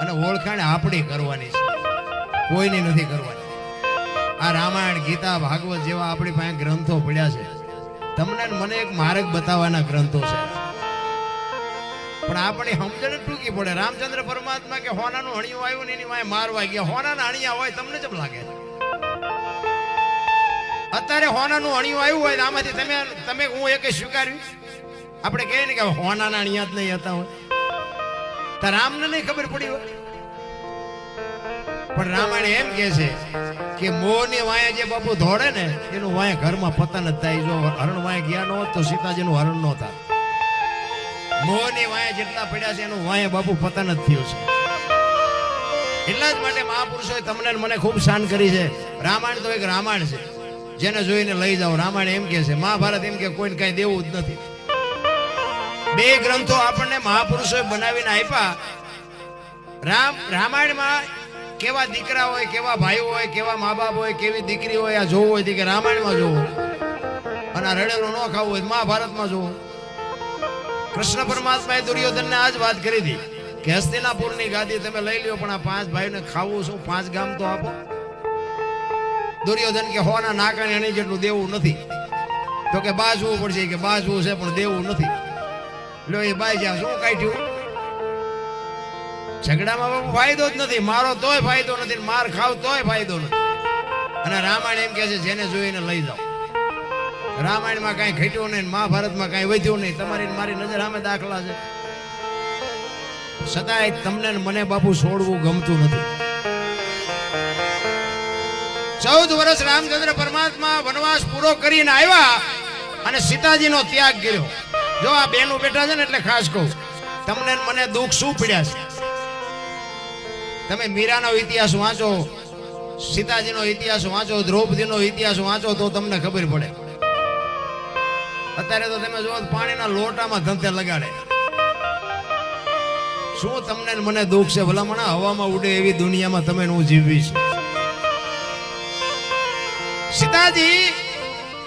અને ઓળખાણ આપણી કરવાની છે. કોઈની નથી કરવાની. આ રામાયણ, ગીતા, ભાગવત જેવા આપણી પાસે ગ્રંથો પડ્યા છે. તમને મને એક માર્ગ બતાવવાના ગ્રંથો છે. પણ આપણી સમજણ ટૂંકી પડે. રામચંદ્ર પરમાત્મા કે હોનાનું હણિયું આવ્યું ને એની વાય મારવા ગયા. હોનાના હણિયા હોય તમને કેમ લાગે? અત્યારે હોનાનું હણિયું આવ્યું હોય આમાંથી તમે તમે હું એક સ્વીકાર્યું? આપણે કહીએ ને કે હોનાના હણિયા જ નહીં હતા હોય. તો રામને નહીં ખબર પડી હોય. પણ રામાયણ એમ કે છે કે મોહની વાયા જે બાપુ દોડે ને, એનું વાયા ઘરમાં પતન જ થાય. જો હરણ વાયા ગયા ન હોત તો સીતાજીનું હરણ ન થાય મોહની વાયા જેટલા પડ્યા છે, એનું વાયા બાપુ પતન જ થયું છે. એટલા જ માટે મહાપુરુષોએ તમને મને ખૂબ શાન કરી છે. રામાયણ તો એક રામાયણ છે. જેને જોઈને લઈ જાઓ. રામાયણ એમ કે છે, મહાભારત એમ કે કોઈને કઈ દેવું જ નથી. બે ગ્રંથો આપણને મહાપુરુષોએ બનાવીને આપ્યા રામ, રામાયણમાં કેવા દીકરા હોય, કેવા ભાઈઓ હોય, કેવા મા બાપ હોય, કેવી દીકરી હોય, આ જોવું હોય કે રામાયણમાં જોવું. અને આ રડેલું ન ખાવું હોય મહાભારતમાં જોવું. કૃષ્ણ પરમાત્માએ દુર્યોધનને આ જ વાત કરી હતી કે હસ્તિનાપુરની ગાદી તમે લઈ લ્યો, પણ આ પાંચ ભાઈઓને ખાવું શું? પાંચ ગામ તો આપો. દુર્યોધન કે હોના નાકાને એની જેટલું દેવું નથી. તો કે બાજવું પડશે કે બાજવું છે, પણ દેવું નથી. લ્યો એ બાઈ જ્યાં શું કાઢ્યું? ઝઘડામાં બાપુ ફાયદો જ નથી. મારો તોય ફાયદો નથી માર ખાવ તોય ફાયદો નથી. અને રામાયણ એમ કે છે, જેને જોઈને લઈ જાઓ. રામાયણમાં કાંઈ ઘટ્યું નહીં મહાભારતમાં કાંઈ વધ્યું નહીં. તમારી મારી નજર સામે દાખલા છે. છતાંય તમને મને બાપુ છોડવું ગમતું નથી. ચૌદ વર્ષ રામચંદ્ર પરમાત્મા વનવાસ પૂરો કરીને આવ્યા અને સીતાજીનો ત્યાગ કર્યો. જો આ બેનું બેઠા છે ને એટલે ખાસ કહું, તમને મને દુઃખ શું પડ્યા છે? તમે મીરાનો ઇતિહાસ વાંચો, સીતાજીનો ઇતિહાસ વાંચો, દ્રૌપદીનો ઇતિહાસ વાંચો તો તમને ખબર પડે. અત્યારે તો તમે જો પાણીના લોટામાં ધંધે લગાડે. શું તમને મને દુઃખ છે? ભલામણ હવામાં ઉડે એવી દુનિયામાં તમે હું જીવવી છું. સીતાજી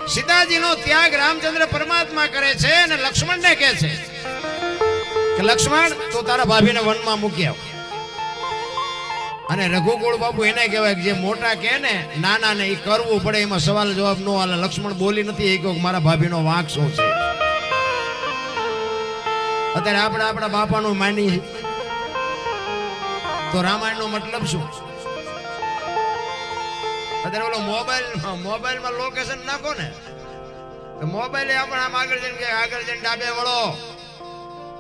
સીતાજીનો ત્યાગ રામચંદ્ર પરમાત્મા કરે છે અને લક્ષ્મણને કહે છે લક્ષ્મણ, તો તારા ભાભીને વનમાં મૂકી આવ. અને રઘુકુળ બાપુ એને કહેવાય જે મોટા કે ને નાના ને એ કરવું પડે, એમાં સવાલ જવાબ નો હાલે લક્ષ્મણ બોલી નથી એ કહ્યું મારા ભાભીનો વાંક શું છે. અત્યારે આપણે આપણા બાપાનું માની. તો રામાયણનો મતલબ શું? અત્યારે ઓલો મોબાઈલ મોબાઈલમાં લોકેશન નાખો ને. તો મોબાઈલ આપણે આમ આગળ જઈને કે આગળ જઈને ડાબે વળો.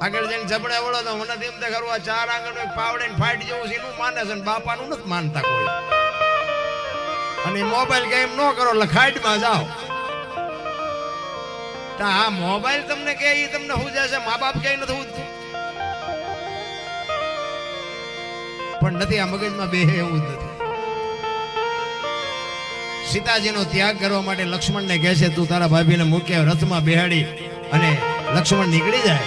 આગળ જઈને જમણે વળો તો મને તો એમ થાય ખરું ચાર આંગણ પાવડે ને ફાઈટ જેવું છે, એનું માને છે બાપાનું નથી માનતા કોઈ. અને મોબાઈલ ગેમ ન કરો ખાઈટમાં જાઓ. તો આ મોબાઈલ તમને કે એ તમને હું જશે? મા બાપ કે નથી હું પણ નથી, આ મગજમાં બે એવું જ નથી. સીતાજીનો ત્યાગ કરવા માટે લક્ષ્મણને કહે છે, તું તારા ભાભીને મૂકે, રથમાં બેહાડી અને લક્ષ્મણ નીકળી જાય.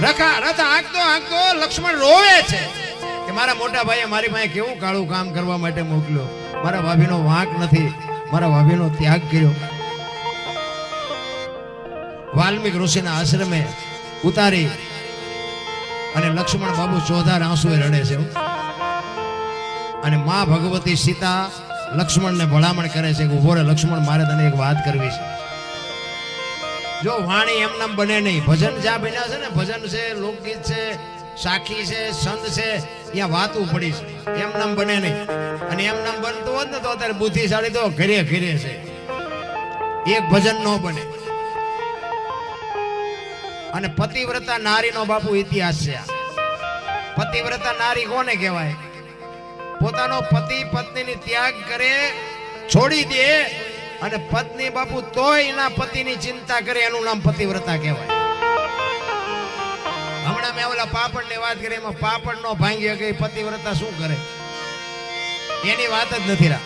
રખા, રથ આંકતો આંકતો લક્ષ્મણ રોવે છે કે મારા મોટા ભાઈએ મારી પાસે કેવું કાળું કામ કરવા માટે મોકલ્યો? મારા ભાભીનો વાંક નથી. મારા ભાભીનો ત્યાગ કર્યો. વાલ્મીક ઋષિના આશ્રમે ઉતારી અને લક્ષ્મણ બાબુ ચોધાર આંસુએ રડે છે. અને મા ભગવતી સીતા લક્ષ્મણને ભલામણ કરે છે કે ઊભો રે લક્ષ્મણ, મારે તને એક વાત કરવી છે. જો વાણી એમ નામ બને નહીં. ભજન જ્યાં બન્યા છે ને, ભજન છે, લોકગીત છે, સાખી છે સંત છે, ત્યાં વાતું પડી છે. એમ નામ બને નહીં. અને એમ નામ બનતું હોત ને તો અત્યારે બુદ્ધિશાળી તો ઘરે ઘરે છે. એક ભજન ન બને. અને પતિવ્રતા નારીનો બાપુ ઇતિહાસ છે પતિવ્રતા નારી કોને કહેવાય? પોતાનો પતિ પત્નીની ત્યાગ કરે, છોડી દે, અને પત્ની બાપુ તોય એના પતિની ચિંતા કરે, એનું નામ પતિવ્રતા કહેવાય. હમણાં મેં ઓલા પાપડની વાત કરી, એમાં પાપડ નો ભાંગી ગઈ પતિવ્રતા શું કરે? એની વાત જ નથી રા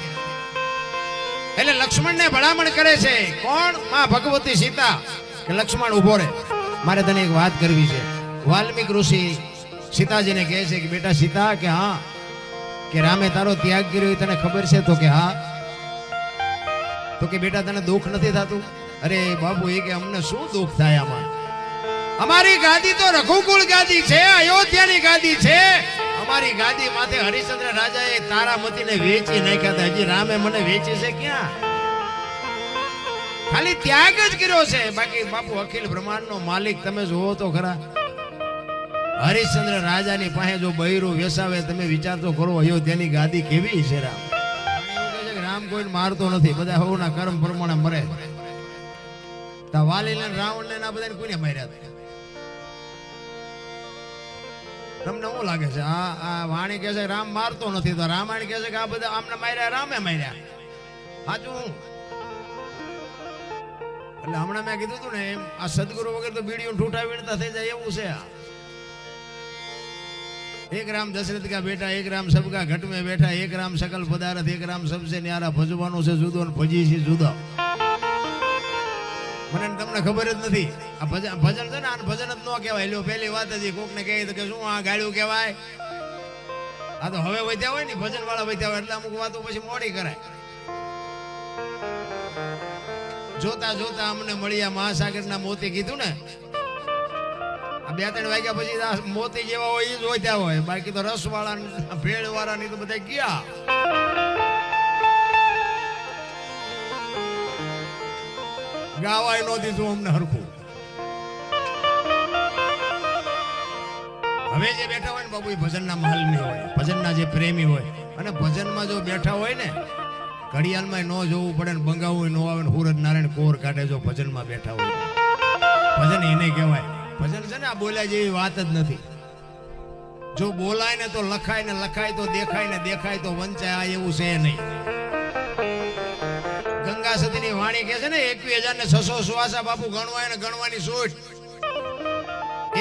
એટલે લક્ષ્મણ ને ભલામણ કરે છે, કોણ? માં ભગવતી સીતા. કે લક્ષ્મણ ઊભો રહે. મારે તને એક વાત કરવી છે. વાલ્મિક ઋષિ સીતાજીને કહે છે કે, બેટા સીતા, કે હા કે રામે તારો ત્યાગ કર્યો તને ખબર છે? તો કે હા. તો કે બેટા, તને દુઃખ નથી થતું? અરે બાબુ એ કે અમને શું દુઃખ થાય આમાં? અમારી ગાદી તો રઘુકુળ ગાદી છે, અયોધ્યાની ગાદી છે. અમારી ગાદી માથે હરિશ્ચંદ્ર રાજાએ તારામતીને વેચી નાખ્યા હતા. હજી રામે મને વેચી છે ક્યાં? ખાલી ત્યાગ જ કર્યો છે. બાકી બાપુ, અખિલ બ્રહ્માંડ નો માલિક તમે જોવો તો ખરા. હરિશ્ચંદ્ર રાજાની પાસે જો બૈરું વેસાવે, તમે વિચાર તો કરો અયોધ્યાની ગાદી કેવી છે રામ? રામ કોઈને મારતો નથી, બધા હોના કર્મ પ્રમાણે મરે તા વાલીને રાવણને ના બધાને કોઈને માર્યા તમને શું લાગે છે? આ આ વાણી કહે છે રામ મારતો નથી, તો રામાયણ કહે છે કે આ બધા આમને માર્યા, રામે માર્યા. સાચું? એટલે હમણાં મેં કીધું હતું ને એમ, આ સદગુરુ વગર તો બીડીઓ ઠૂંઠાવીણતા થઈ જાય એવું છે આ. એક રામ દશરથ કા બેટા, એક રામ સબકા ઘટ में બેઠા, એક રામ સકલ પદાર્થ એક રામ સબસે ન્યારા ભજવાનું છે જુદો ને ભજી છે જુદો. મને તમને ખબર જ નથી. આ ભજન ભજન છે ને આ ભજન જ ન કહેવાય. લ્યો પહેલી વાત જ કોક ને કહે તો કે શું આ ગાળ્યું કહેવાય? આ તો હવે વધ્યા હોય ને ભજન વાળા વધ્યા હોય, એટલે અમુક વાતો પછી મોડી કરાય. જોતા જોતા અમને મળ્યા મહાસાગરના મોતી કીધું ને બે ત્રણ વાગ્યા પછી મોતી જેવા હોય એ જ વધ્યા હોય. બાકી તો રસ વાળા ભેળ વાળા ની તો બધા ગયા. ગાવાય નો દીધું અમને હરખું. હવે જે બેઠા હોય ને બાબુ એ ભજનના માલ નહીં હોય, ભજનના જે પ્રેમી હોય. અને ભજનમાં જો બેઠા હોય ને ઘડિયાળમાં ન જોવું પડે ને બંગાવું ન આવે ને હુરજ નારાયણ કોર કાઢે જો ભજનમાં બેઠા હોય. ભજન એને કહેવાય. ભજન છે ને, આ બોલ્યા જેવી વાત જ નથી. જો બોલાય ને તો લખાય ને લખાય તો દેખાય ને દેખાય તો વંચાય, આ એવું છે નહીં. ગંગા સતીની વાણી કહે છે ને, એકવીસ હજાર ને છસો સુવાસા બાપુ ગણવાય ને ગણવાની છૂટ.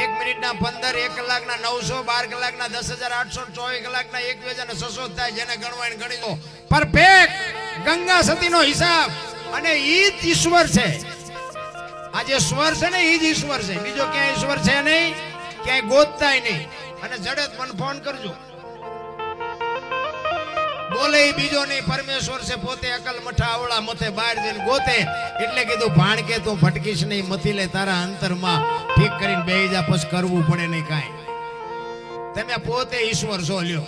એક મિનિટના પંદર, એક કલાકના નવસો, બાર કલાકના દસ હજાર, આઠસો ચોવીસ કલાકના એક હજાર ને છસો થાય, જેને ગણવાય ને ગણી લો પરફેક્ટ ગંગા સતીનો હિસાબ, અને ઈ ઈશ્વર છે. આ જે સ્વર છે ને એ જ ઈશ્વર છે. બીજો ક્યાંય ઈશ્વર છે નહીં, ક્યાંય ગોતતાય નહીં. અને જડત, મને ફોન કરજો. બોલે બીજો નહીં, પરમેશ્વર છે, પોતે અકલ મઠા આવડા મથે બહાર જઈને ગોતે. એટલે કીધું, ભાણ કે તું ભટકીશ નહીં, મથી લે તારા અંતરમાં. ઠીક કરીને બે જા, પછી કરવું પડે નહીં કાંઈ. તમે પોતે ઈશ્વર છો, લ્યો.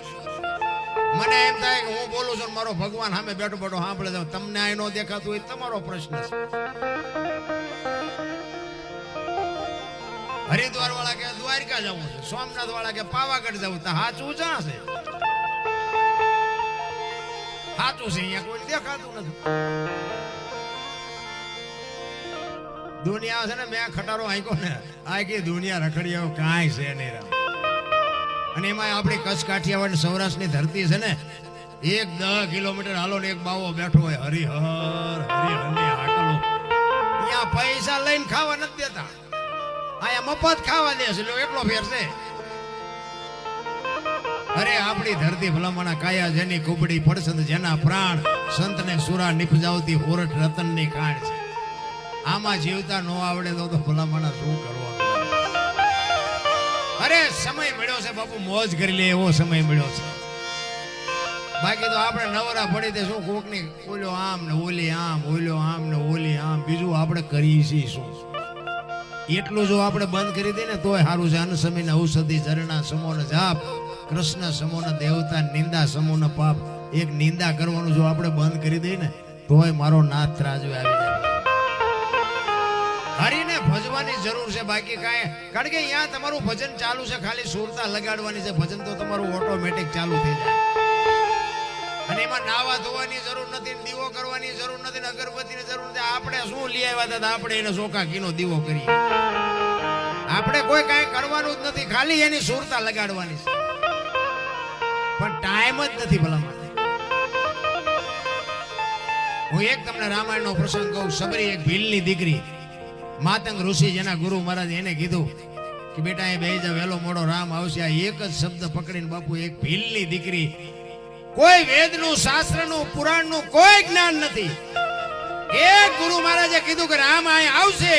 મને એમ થાય કે હું બોલું છું મારો ભગવાન સામે બેઠો બેઠો સાંભળે તમને આ નો દેખાતું હોય તમારો પ્રશ્ન છે. હરિદ્વાર વાળા કે દ્વારકા જવું છે સોમનાથ વાળા કે પાવાગઢ જવું હાચું જ્યાં છે? સાચું છે, અહીંયા કોઈ દેખાતું નથી. દુનિયા છે ને, મેં ખટારો આંક્યો ને, આ કે દુનિયા રખડી આવું કાંઈ છે નહીં રામ. અને એમાં આપણી કચ્છ કાઠિયાવાડ સૌરાષ્ટ્રની ધરતી છે ને, એક દસ કિલોમીટર હાલો ને એક બાવો બેઠો હોય, હરિહર, હરિહરની પૈસા લઈને ખાવા નથી દેતા. અહીંયા મફત ખાવા દે છે એટલો ફેર છે. અરે, આપણી ધરતી ભલામણા કાયા જેની કુબડી પડસંદ જેના પ્રાણ સંતને સુરા નિપજાવતી હોરઠ રતનની ખાણ છે. આમાં જીવતા નો આવડે તો ભલામણા શું કરવાનું અરે સમય મળ્યો છે બાપુ, મોજ કરી લે, એવો સમય મળ્યો છે. બાકી તો આપણે નવરા પડી તે શું કોકની ઓલ્યો આમ ને ઓલી આમ ઓલ્યો આમ ને ઓલી આમ, બીજું આપણે કરીએ છીએ શું? એટલું જો આપણે બંધ કરી દઈએ ને, તોય સારું છે. અન સમયના ઔષધિ, ઝરણા સમોન જાપ, કૃષ્ણ સમોન દેવતા નિંદા સમોન પાપ, એક નિંદા કરવાનું જો આપણે બંધ કરી દઈએ ને, તોય મારો નાથ ત્રાજુ આવી જાય. હરીને ભજવાની જરૂર છે. બાકી કાંઈ, કારણ કે અહીંયા તમારું ભજન ચાલુ છે, ખાલી સુરતા લગાડવાની છે. ભજન તો તમારું ઓટોમેટિક ચાલુ થઈ જાય. અને એમાં નાવા ધોવાની જરૂર નથી દીવો કરવાની જરૂર નથી અગરબત્તીની જરૂર નથી. આપણે શું લઈ આવ્યા હતા આપણે એને ચોખા ઘીનો દીવો કરીએ. આપણે કોઈ કાંઈ કરવાનું જ નથી, ખાલી એની સુરતા લગાડવાની છે. પણ ટાઈમ જ નથી ભલામણ હું એક તમને રામાયણનો પ્રસંગ કહું, સબરી એક ભીલની દીકરી માતંગ ઋષિ જેના ગુરુ મહારાજ એને કીધું કે બેટા, એ બે જા વહેલો મોડો રામ આવશે. આ એક જ શબ્દ પકડીને બાપુ, એક ભીલની દીકરી. કોઈ વેદનું, શાસ્ત્રનું, પુરાણનું કોઈ જ્ઞાન નથી. એક ગુરુ મહારાજે કીધું કે રામ અહીં આવશે.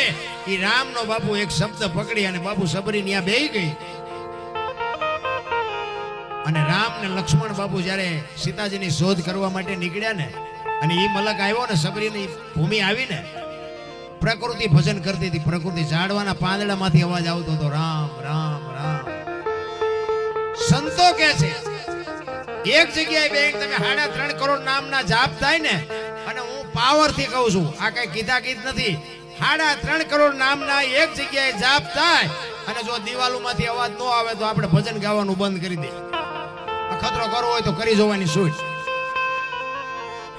એ રામનો બાપુ એક શબ્દ પકડી અને બાપુ સબરી ત્યાં બેહી ગઈ. અને રામ ને લક્ષ્મણ બાપુ જ્યારે સીતાજીની શોધ કરવા માટે નીકળ્યા ને, અને એ મલક આવ્યો ને, સબરીની ભૂમિ આવી ને પ્રકૃતિ ભજન કરતી હતી. પ્રકૃતિ ઝાડવાના પાંદડામાંથી અવાજ આવતો હતો. રામ રામ રામ. સંતો કે છે, એક જગ્યાએ બેન તમે સાડા ત્રણ કરોડ નામના જાપ થાય ને, અને હું પાવરથી કહું છું, આ કઈ કીધા કીધ નથી. સાડા ત્રણ કરોડ નામના એક જગ્યાએ જાપ થાય, અને જો દિવાલોમાંથી અવાજ ન આવે તો આપણે ભજન ગાવાનું બંધ કરી દે. ખતરો કરવો હોય તો કરી જોવાની સૂટ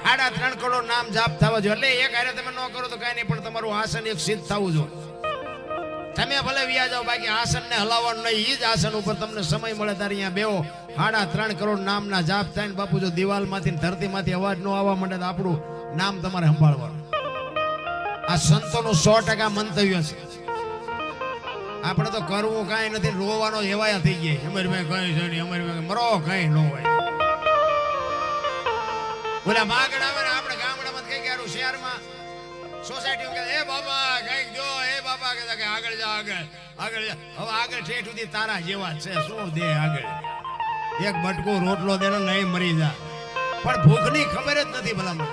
સાડા ત્રણ કરોડ નામ જાપ થવા જોઈએ. એટલે એક હારે તમે ન કરો તો કઈ નહીં, પણ તમારું આસન એક સિદ્ધ થવું જોઈએ. તમે ભલે વ્યા જાઓ, બાકી આસન ને હલાવવાનું નહીં એ જ આસન ઉપર તમને સમય મળે ત્યારે અહીંયા બેહો. સાડા ત્રણ કરોડ નામના જાપ થાય ને બાપુ, જો દિવાલમાંથી ને ધરતીમાંથી અવાજ ન આવવા માંડે તો આપણું નામ તમારે સંભાળવાનું. આ સંતોનું સો ટકા મંતવ્ય છે. આપણે તો કરવું કાંઈ નથી, રોવાનો એવાયા થઈ ગયા. અમર ભાઈ કઈ છે નહીં અમારી પાસે મરો, કઈ ન હોય. ઓલા માગણ આવે ને આપણે ગામડામાં કઈ ગયા શહેરમાં? સોસાયટી કે, એ બાબા, કંઈક જો, એ બાબા, કે કે, આગળ જા, આગળ આગળ જા. હવે આગળ ઠેઠ સુધી તારા જેવા છે, શું દે આગળ? એક બટકો રોટલો દે નહીં મરી જા. પણ ભૂખની ખબર જ નથી ભલા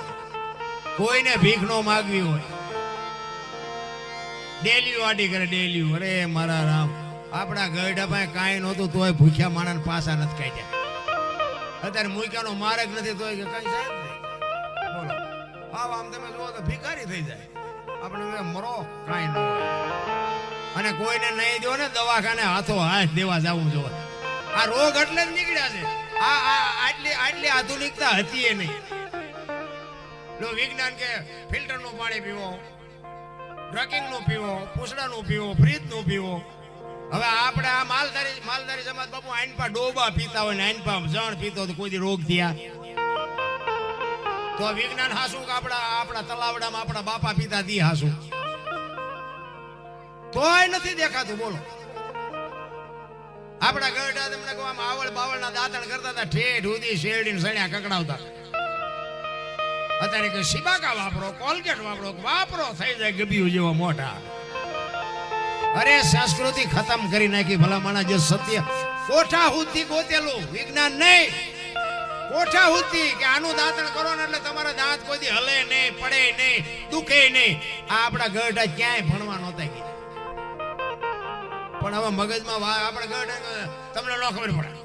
કોઈને ભીખ નો માગવી હોય. ડેલી વાડી કરે ડેલી અરે મારા રામ, આપણા ગરડા પાસે કાંઈ નહોતું, તોય ભૂખ્યા માણસ પાસા નથી કાઢ્યા. અત્યારે મૂક્યાનો માર્ગ નથી, તોય કઈ બોલો આવ આમ તમે જુઓ તો ભિખારી થઈ જાય. આપણે મરો, કાંઈ ન અને કોઈને નહીં દો ને, દવાખાને હાથો હાથ દેવા જવું જોઈએ આ રોગ એટલે જ નીકળ્યા છે. આ આટલી આટલી આધુનિકતા હતી એ નહીં. લો, વિજ્ઞાન કે ફિલ્ટરનું પાણી પીવો ડ્રગિંગનું પીવો પૂછડા નું પીવો ફ્રીજનું પીવો. હવે આપણે આ માલધારી માલધારી સમાજ બાપુ આઈનપા ડોબા પીતા હોય ને આઈનપા જણ પીતો તો કોઈ રોગ થયા. તો વિજ્ઞાન હાસું કે આપણા આપણા તલાવડામાં આપણા બાપા પિતા દી હાસું. તોય નથી દેખાતું, બોલો. આપણા ગરડા તમને કહું, આમ આવળ બાવળના દાંતણ કરતા હતા, ઠેઠ ઉદી શેરડી સણ્યા કકડાવતા. અત્યારે કે સિબાકા વાપરો, કોલગેટ વાપરો વાપરો, થઈ જાય ગબિયું જેવા મોટા અરે સંસ્કૃતિ ખતમ કરી નાખી ભલામણા જે સત્ય. કોઠા થી ગોતેલું? વિજ્ઞાન નહીં. કોઠા હુદ્દી કે આનું દાંતણ કરો ને એટલે તમારા દાંત કોઈ હલે નહીં, પડે નહીં, દુખે નહીં. આ આપણા ગઢા ક્યાંય ભણવા નહોતા ગયા. પણ હવે મગજમાં આપણે ગઢ તમને ન ખબર પડે.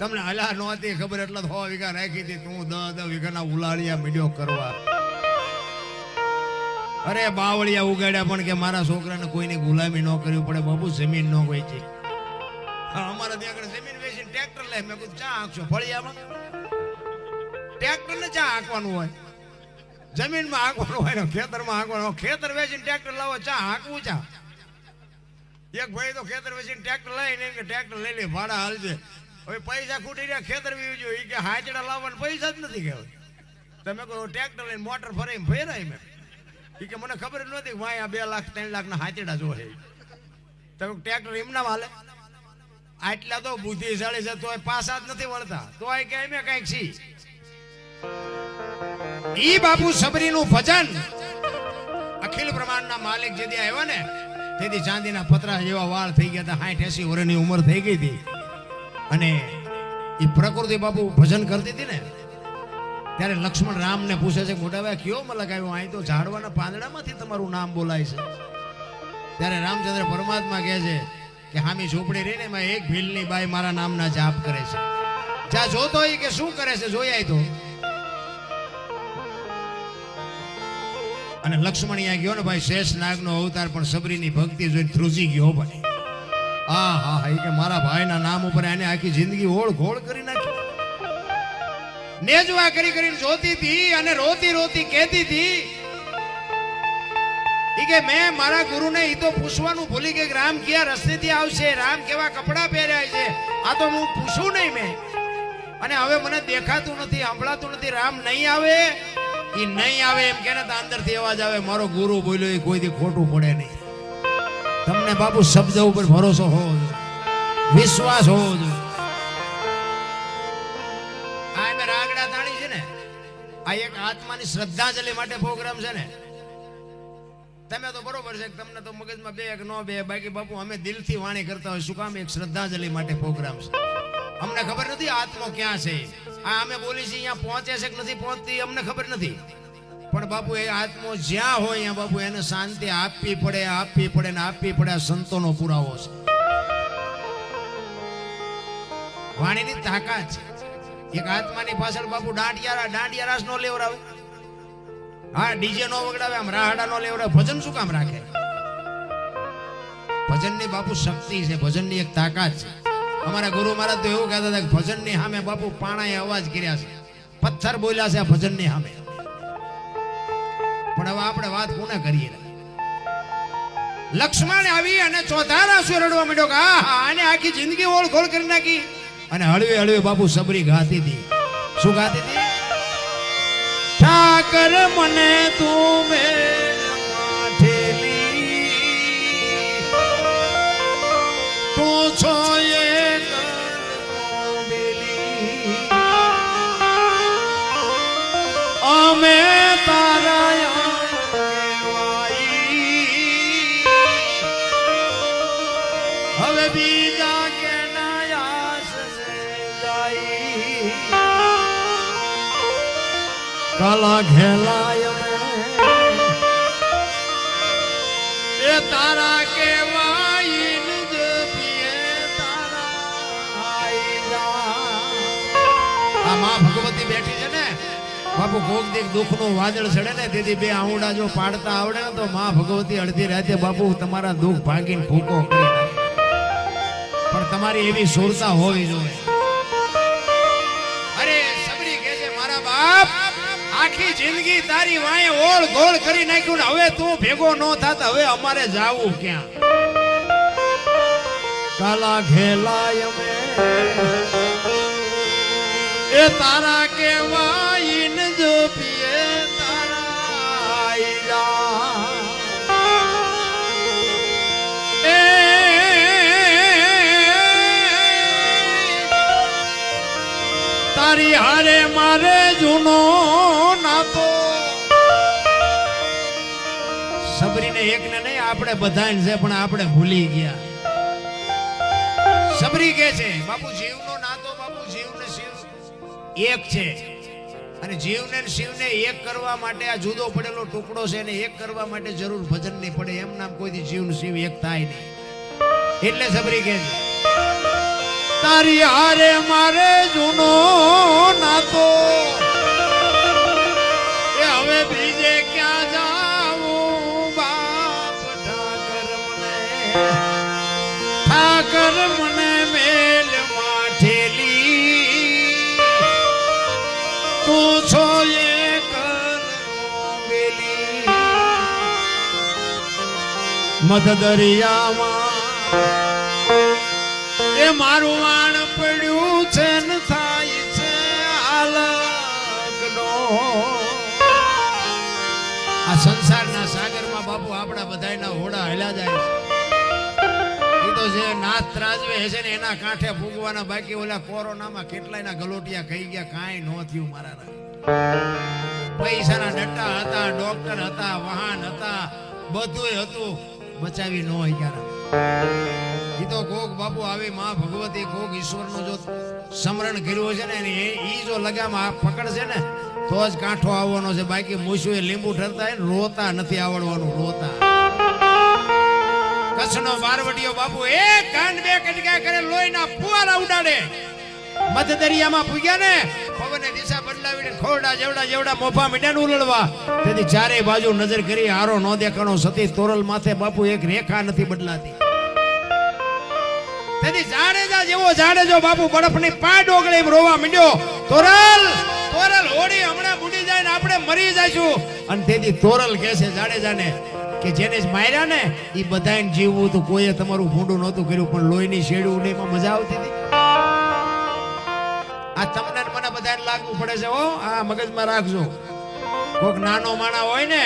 તમને હલા નહોતી ખબર એટલે હો વીઘા રાખી હતી. તું દસ દસ વીઘાના ઉલાળિયા મીડિયો કરવા. અરે બાવળિયા ઉગાડ્યા પણ કે મારા છોકરાને કોઈની ગુલામી ન કરવી પડે. બાબુ જમીન ન હોય છે અમારા ત્યાં આગળ જમીન વેચીને ટ્રેક્ટર લે મેં કીધું, ચા આંખશો ફળિયામાં ટ્રેક્ટર ને ચા હાંકવાનું હોય? જમીનમાં આંકવાનું હોય ખેતરમાં હાંકવાનું હોય. ખેતર વેચીને ટ્રેક્ટર લાવો ચા હાંકવું ચા એક ભાઈ તો ખેતર વેચીને ટ્રેક્ટર લઈને કે ટ્રેક્ટર લઈ લે, ભાડા હાલજે. હવે પૈસા ખૂટી રહ્યા, ખેતર વીવી જોઈએ કે હાચડા લાવવાના પૈસા જ નથી કહેવાય. તમે કહો ટ્રેક્ટર લઈને મોટર ફરાઈને ફેરાય મેં એ કે મને ખબર જ નહોતી ભાઈ આ બે લાખ, ત્રણ લાખના હાચડા જોહે. તમે ટ્રેક્ટર એમના વાલે? આટલા તો બુદ્ધિશાળી છે, તોય પાસા જ નથી વળતા. તોય કે મેં કાંઈક છી. ઈ બાપુ સબરીનું ભજન. અખિલ બ્રહ્માંડના માલિક જેદી આવ્યા ને, તેથી ચાંદીના પતરા જેવા વાળ થઈ ગયા હતા સાઠ એસી વર્ષની ઉંમર થઈ ગઈ હતી. અને એ પ્રકૃતિ બાપુ ભજન કરતી હતી ને, ત્યારે લક્ષ્મણ રામને પૂછે છે મોટા ભાઈ કયો મલક આવ્યો? અહીં તો ઝાડવાના પાંદડામાંથી તમારું નામ બોલાય છે. ત્યારે રામચંદ્ર પરમાત્મા કહે છે કે, હામી ઝૂંપડી રહીને એમાં એક ભીલની બાઈ મારા નામના જાપ કરે છે. જ્યાં જોતો હોય કે શું કરે છે જોયાય તો અને લક્ષ્મણ અહીંયા ગયો ને ભાઈ, શેષ નાગનો અવતાર પણ સબરીની ભક્તિ જોઈને ધ્રુજી ગયો ભાઈ. આ હા હા કે મારા ભાઈના નામ ઉપર એને આખી જિંદગી ઓળ ઘોળ કરી નાખી. નેજવા કરી કરીને જોતી હતી અને રોતી રોતી કહેતી હતી. કે મેં મારા ગુરુને ઈ તો પૂછવાનું ભૂલી ગઈ રામ કયા રસ્તેથી આવશે? રામ કેવા કપડા પહેર્યા છે? આ તો હું પૂછું નહીં મેં. અને હવે મને દેખાતું નથી સાંભળાતું નથી, રામ નહીં આવે? ઈ નહીં આવે એમ કે અંદરથી અવાજ આવે, મારો ગુરુ બોલ્યો એ કોઈથી ખોટું પડે નહીં. તમને બાપુ શબ્દ ઉપર ભરોસો હોવો જોઈએ. વિશ્વાસ હોવો જોઈએ. આ એમે રાગડા તાણી છે ને, આ એક આત્માની શ્રદ્ધાંજલિ માટે પ્રોગ્રામ છે ને. તમે તો બરોબર છે તમને તો મગજમાં બે એક નો બે, બાકી બાપુ અમે દિલથી વાણી કરતા હોય, શું કામ એક શ્રદ્ધાંજલિ માટે પ્રોગ્રામ છે? અમને ખબર નથી આત્મો ક્યાં છે આ અમે બોલી છીએ અહીંયા પહોંચે છે કે નથી પહોંચતી અમને ખબર નથી પણ બાપુ એ આત્મો જ્યાં હોય અહીંયા બાપુ એને શાંતિ આપવી પડે આપવી પડે ને આપવી પડે આ સંતોનો પુરાવો છે વાણીની તાકાત છે એક આત્માની પાછળ બાપુ દાંડિયા દાંડિયા રાસ નો લેવરાવે। હા, ડીજે નો વગડાવે, આમ રાહડા નો લેવડાવે ભજન શું કામ રાખે? ભજનની બાપુ શક્તિ છે, ભજનની એક તાકાત છે. અમારા ગુરુ મહારાજ તો એવું કહેતા હતા કે ભજનની સામે બાપુ પાણાએ અવાજ કર્યા છે. પથ્થર બોલ્યા છે આ ભજનની સામે. પણ હવે આપણે વાત કોને કરીએ? લક્ષ્મણ આવી અને ચોધારા સુ રડવા માંડ્યો કે આ આને આખી જિંદગી ઓળખોળ કરી નાખી. અને હળવે હળવે બાપુ સબરી ગાતી હતી. શું ગાતી હતી? ઠાકર મને તું મેળમાં કાલા ઘેલાય એ તારા કેવાયમાં ભગવતી બેઠી છે ને. બાપુ કોક દીક દુઃખનું વાદળ ચડે ને, તેથી બે આઉડા જો પાડતા આવડે ને, તો માં ભગવતી અડધી રાતે બાપુ તમારા દુઃખ ભાગીને ભૂકો પણ તમારી એવી સુરતા હોવી જોઈએ. જિંદગી તારી વાંહે ઓળ ગોળ કરી નાખ્યું ને હવે તું ભેગો ન થાત, હવે અમારે જાવું ક્યાં? કાલા ઘેલાય અમે એ તારા કેવાય તારી હારે મારે જૂનો નાતો. સબરીને એકને નહીં, આપણે બધાને છે, પણ આપણે ભૂલી ગયા. સબરી કે છે, બાપુ, જીવનો નાતો, બાપુ જીવ ને શિવ. એક છે. અને જીવને ને શિવને એક કરવા માટે આ જુદો પડેલો ટુકડો છે ને એક કરવા માટે જરૂર ભજન નહીં પડે. એમ નામ કોઈથી જીવ ને શિવ એક થાય નહીં. એટલે સબરી કે છે તારી હારે મારે જૂનો નાતો. એ હવે બીજે ક્યાં જાવું? બાપ મને મેલ માઠેલી. તું છો એ મધ દરિયામાં એ મારું વાણ પડ્યું છે ને થાય છે આલગનો. આ સંસારના સાગરમાં બાપુ આપણા બધાયના હોડા હેલા જાય છે. એ તો જે નાથ ત્રાજવે છે ને એના કાંઠે ફૂગવાના બાકી ઓલા કોરોનામાં કેટલાયના ગલોટિયા ખાઈ ગયા, કાંઈ ન થયું મારા પૈસાના ડટ્ટા હતા, ડોક્ટર હતા, વાહન હતા, બધુંય હતું, બચાવી ન ગયા ઈ તો કોક બાપુ આવી માં ભગવતી, કોક ઈશ્વરનો જો સ્મરણ કર્યું છે ને એ ઈ જો લગામ આ પકડ છે ને, તો જ કાંઠો આવવાનો છે. બાકી મૂછું એ લીંબુ ઠરતા રોતા નથી આવડવાનું, રોતા. કચ્છનો બારવટીયો બાપુ એક કાન બે કટકા કરે, લોહીના ફુવારા ઉડાડે. મધ દરિયામાં પૂગ્યા ને, પવને દિશા બદલાવીને ખોરડા જેવડા જેવડા મોફા મીંડ્યા ને ઉલળવા. તેથી ચારેય બાજુ નજર કરી, હારો ન દેખાણો, સતી તોરલ માથે બાપુ એક રેખા નથી બદલાતી. તેથી જાડેજા જેવો જાડેજો બાપુ બરફની પા ડોગળે એમ રોવા માંડ્યો. તોરલ તોરલ હોડી હમણાં બુડી જાય ને આપણે મરી જઈશું. અને તેથી તોરલ કહે છે જાડેજાને કે જેને જ માર્યા ને એ બધાને જીવવું તો કોઈએ તમારું ભૂંડું નહોતું કર્યું, પણ લોહીની શેડું ને એમાં મજા આવતી હતી. આ તમને મને બધાને લાગવું પડે છે, હો, આ મગજમાં રાખજો. કોક નાનો માણા હોય ને,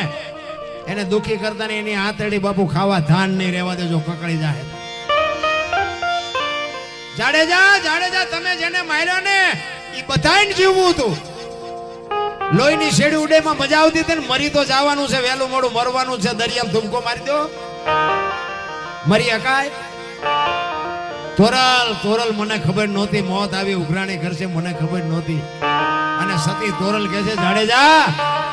એને દુખી કરતા ને એની હાથેડી બાપુ ખાવા ધાન નહીં રહેવા દેજો કકડી જાય. જાડેજા જાડેજા, તમે જેને માર્યો ને એ બધાને જીવવું હતું. લોહીની શેડી ઉડેમાં મજા આવતી હતી ને મરી તો જવાનું છે, વહેલું મોડું મરવાનું છે, દરિયામાં ધુમકો મારી દો. મરી અકાય તોરલ તોરલ મને ખબર નહોતી, મોત આવી, ઉઘરાણી કરશે, મને ખબર નહોતી. અને સતી તોરલ કહે છે, જાડેજા,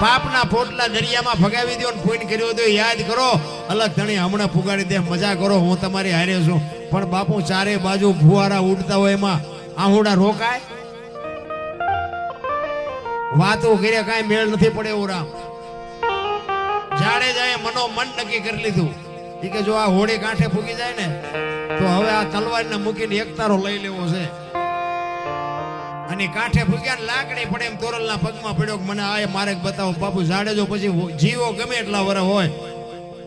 પાપના પોટલા દરિયામાં ફગાવી દો ને ફોઈન કર્યો તો યાદ કરો, અલગ ધણી હમણાં ફુગાડી દે, મજા કરો, હું તમારી હારે છું. પણ બાપુ ચારે બાજુ ફુવારા ઉડતા હોય એમાં આહુડા રોકાય? વાતો કર્યા કાંઈ મેળ નથી પડે એવું રામ. જાડેજાએ મનો મન નક્કી કરી લીધું. એ કે જો આ હોળી કાંઠે ફૂકી જાય ને, તો હવે આ તલવારને મૂકીને એક તારો લઈ લેવો છે. અને કાંઠે ફૂગ્યા ને લાકડી પડે એમ તોરલના પગમાં પડ્યો મને આ મારે બતાવો. બાપુ જાડેજો પછી જીવો ગમે એટલા વર હોય,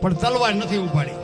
પણ તલવાર નથી ઉપાડી.